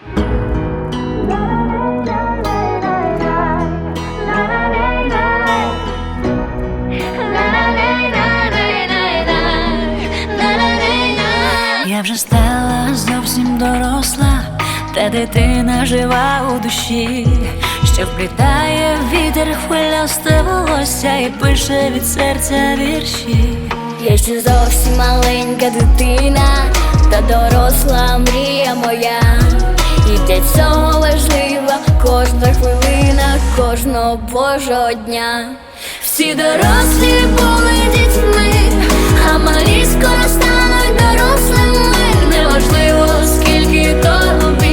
Я вже стала зовсім доросла, та дитина жива у душі, що вплітає вітер, хвилясте волосся і пише від серця вірші. Я ще зовсім маленька дитина, та доросла мрія моя. І для цього важлива кожна хвилина, кожного божого дня. Всі дорослі були дітьми, а малі скоро стануть дорослими. Неважливо, скільки тобі,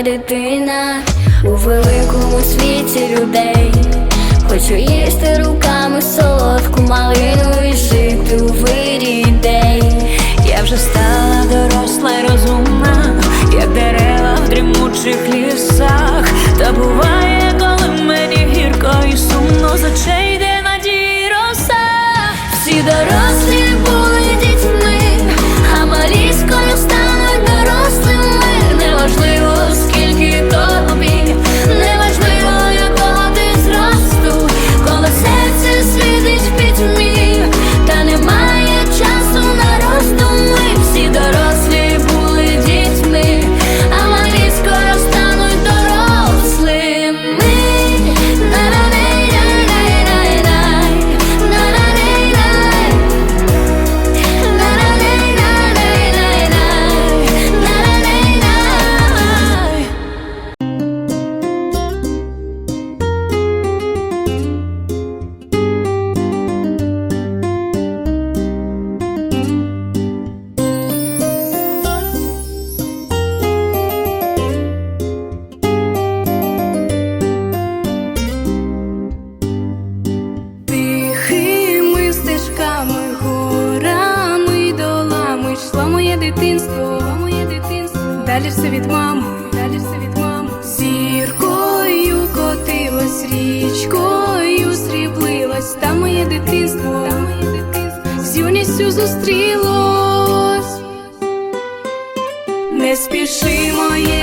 маленька дитина у дитинство, моє дитинство. Далі все від мами, далі все від мами. Зіркою котилось, річкою сріблилась, та моє дитинство, та моє дитинство. З юністю зустрілось. Не спіши моє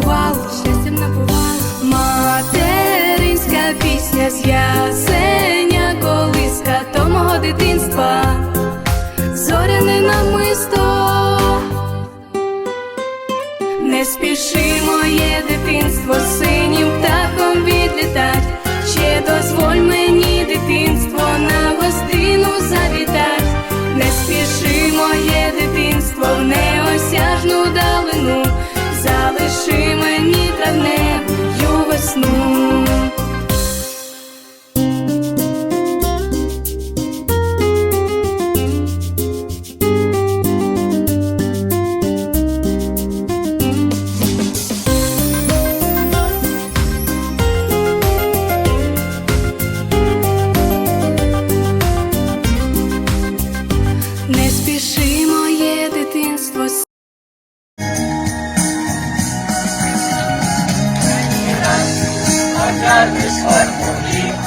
щастям щастям напувало. Материнська пісня з ясеня колиска то мого дитинства, зоряне намисто. Не спіши Прийдуть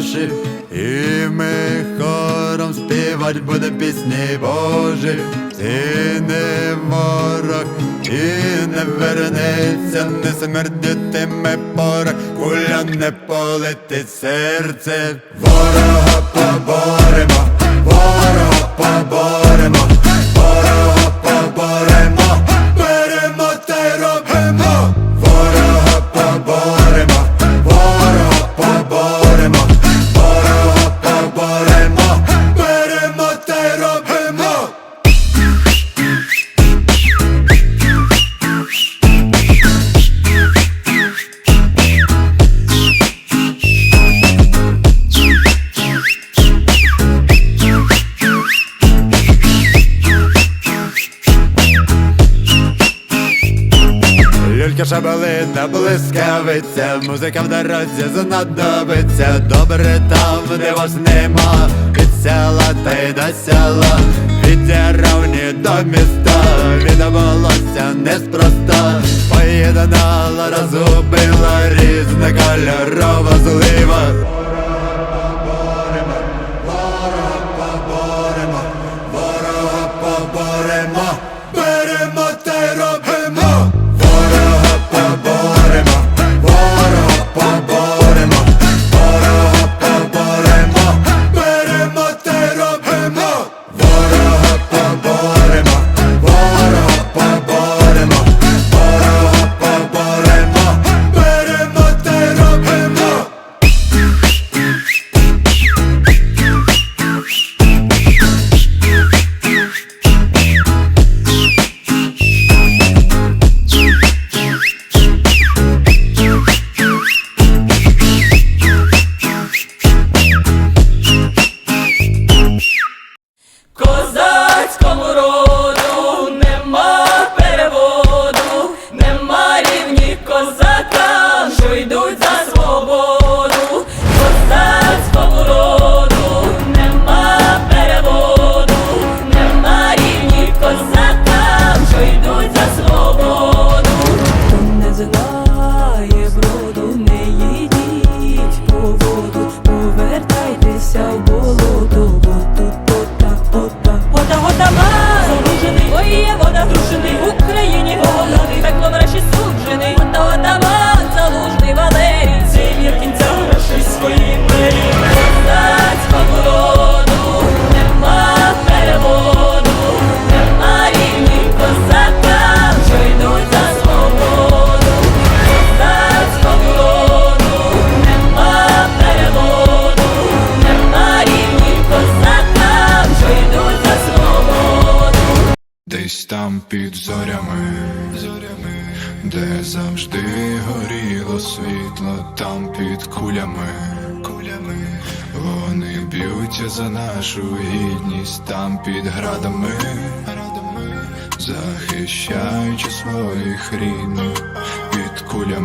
ще і ми хором співать буде пісні Божі, ти не ворог, і не вернеться, не смердитиме пора, куля не полетить серце. Ворога поборемо, ворога поборемо, Люлька шабалина, блискавиця, музика в дорозі знадобиться. Добре там, де вас нема, від села та й до села. Від деревні до міста, від волосся неспроста. Поєднала, розгубила різна кольорова злива де завжди горіло світло, там під кулями, кулями, вони б'ються за нашу гідність, там під градами, градами, захищаючи своїх рідних під кулями.